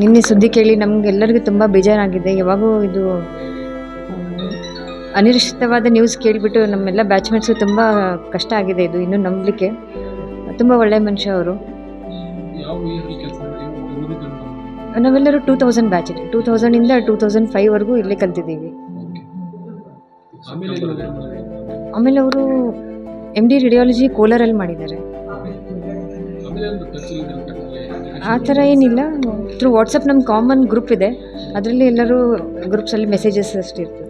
ನಿನ್ನೆ ಸುದ್ದಿ ಕೇಳಿ ನಮ್ಗೆಲ್ಲರಿಗೂ ತುಂಬ ಬೇಜಾರಾಗಿದೆ. ಯಾವಾಗೂ ಇದು ಅನಿರೀಕ್ಷಿತವಾದ ನ್ಯೂಸ್ ಕೇಳಿಬಿಟ್ಟು ನಮ್ಮೆಲ್ಲ ಬ್ಯಾಚ್ಮೆಂಟ್ಸು ತುಂಬ ಕಷ್ಟ ಆಗಿದೆ ಇದು ಇನ್ನೂ ನಂಬಲಿಕ್ಕೆ. ತುಂಬ ಒಳ್ಳೆಯ ಮನುಷ್ಯ ಅವರು. ನಾವೆಲ್ಲರೂ ಟೂ ತೌಸಂಡ್ ಬ್ಯಾಚ್ ಟೂ ತೌಸಂಡಿಂದ ಟೂ ತೌಸಂಡ್ ಫೈವ್ವರೆಗೂ ಇಲ್ಲೇ ಕಲ್ತಿದ್ದೀವಿ. ಆಮೇಲೆ ಅವರು ಎಂ ಡಿ ರೇಡಿಯಾಲಜಿ ಕೋಲಾರಲ್ಲಿ ಮಾಡಿದ್ದಾರೆ. ಆ ಥರ ಏನಿಲ್ಲ. ಥ್ರೂ ವಾಟ್ಸಪ್ ನಮ್ಮ ಕಾಮನ್ ಗ್ರೂಪ್ ಇದೆ. ಅದರಲ್ಲಿ ಎಲ್ಲರೂ ಗ್ರೂಪ್ಸಲ್ಲಿ ಮೆಸೇಜಸ್ ಅಷ್ಟು ಇರ್ತದೆ.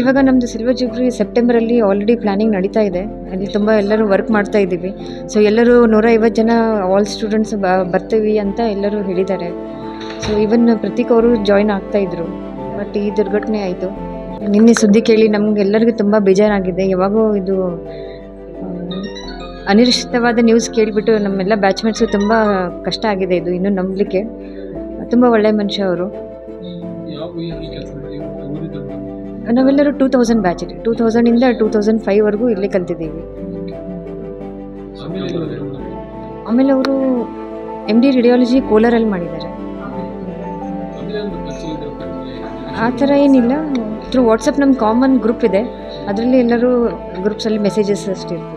ಇವಾಗ ನಮ್ಮದು ಸಿಲ್ವರ್ ಜುಬ್ರಿ ಸೆಪ್ಟೆಂಬರಲ್ಲಿ ಆಲ್ರೆಡಿ ಪ್ಲ್ಯಾನಿಂಗ್ ನಡೀತಾ ಇದೆ. ಅಲ್ಲಿ ತುಂಬ ಎಲ್ಲರೂ ವರ್ಕ್ ಮಾಡ್ತಾ ಇದ್ದೀವಿ. ಸೊ ಎಲ್ಲರೂ ನೂರೈವತ್ತು ಜನ ಆಲ್ ಸ್ಟೂಡೆಂಟ್ಸ್ ಬರ್ತೀವಿ ಅಂತ ಎಲ್ಲರೂ ಹೇಳಿದ್ದಾರೆ. ಸೊ ಇವನ್ ಪ್ರತೀಕ್ ಅವರು ಜಾಯ್ನ್ ಆಗ್ತಾಯಿದ್ರು ಬಟ್ ಈ ದುರ್ಘಟನೆ ಆಯಿತು. ನಿನ್ನೆ ಸುದ್ದಿ ಕೇಳಿ ನಮಗೆಲ್ಲರಿಗೂ ತುಂಬ ಬೇಜಾರಾಗಿದೆ. ಯಾವಾಗೂ ಇದು ಅನಿರೀಕ್ಷಿತವಾದ ನ್ಯೂಸ್ ಕೇಳಿಬಿಟ್ಟು ನಮ್ಮೆಲ್ಲ ಬ್ಯಾಚ್ಮೇಟ್ಸು ತುಂಬ ಕಷ್ಟ ಆಗಿದೆ ಇದು ಇನ್ನೂ ನಂಬಲಿಕ್ಕೆ. ತುಂಬ ಒಳ್ಳೆಯ ಮನುಷ್ಯ ಅವರು. ನಾವೆಲ್ಲರೂ ಟೂ ತೌಸಂಡ್ ಬ್ಯಾಚ್ ಟೂ ತೌಸಂಡಿಂದ ಟೂ ತೌಸಂಡ್ ಫೈವ್ವರೆಗೂ ಇಲ್ಲೇ ಕಲ್ತಿದ್ದೀವಿ. ಆಮೇಲೆ ಅವರು ಎಂ ಡಿ ರೇಡಿಯಾಲಜಿ ಕೋಲಾರಲ್ಲಿ ಮಾಡಿದ್ದಾರೆ. ಆ ಥರ ಏನಿಲ್ಲ. ಥ್ರೂ ವಾಟ್ಸಪ್ ನಮ್ಮ ಕಾಮನ್ ಗ್ರೂಪ್ ಇದೆ. ಅದರಲ್ಲಿ ಎಲ್ಲರೂ ಗ್ರೂಪ್ಸಲ್ಲಿ ಮೆಸೇಜಸ್ ಅಷ್ಟೇ ಇರ್ತದೆ.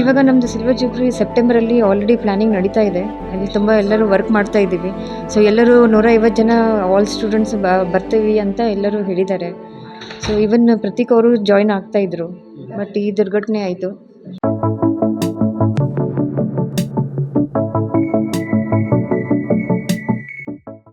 ಇವಾಗ ನಮ್ಮದು ಸಿಲ್ವರ್ ಜುಬ್ರಿ ಸೆಪ್ಟೆಂಬರಲ್ಲಿ ಆಲ್ರೆಡಿ ಪ್ಲ್ಯಾನಿಂಗ್ ನಡೀತಾ ಇದೆ. ಅಲ್ಲಿ ತುಂಬ ಎಲ್ಲರೂ ವರ್ಕ್ ಮಾಡ್ತಾ ಇದ್ದೀವಿ. ಸೊ ಎಲ್ಲರೂ ನೂರೈವತ್ತು ಜನ ಆಲ್ ಸ್ಟೂಡೆಂಟ್ಸ್ ಬರ್ತೀವಿ ಅಂತ ಎಲ್ಲರೂ ಹೇಳಿದ್ದಾರೆ. ಸೊ ಇವನ್ ಪ್ರತೀಕ್ ಅವರು ಜಾಯ್ನ್ ಆಗ್ತಾಯಿದ್ರು ಬಟ್ ಈ ದುರ್ಘಟನೆ ಆಯಿತು.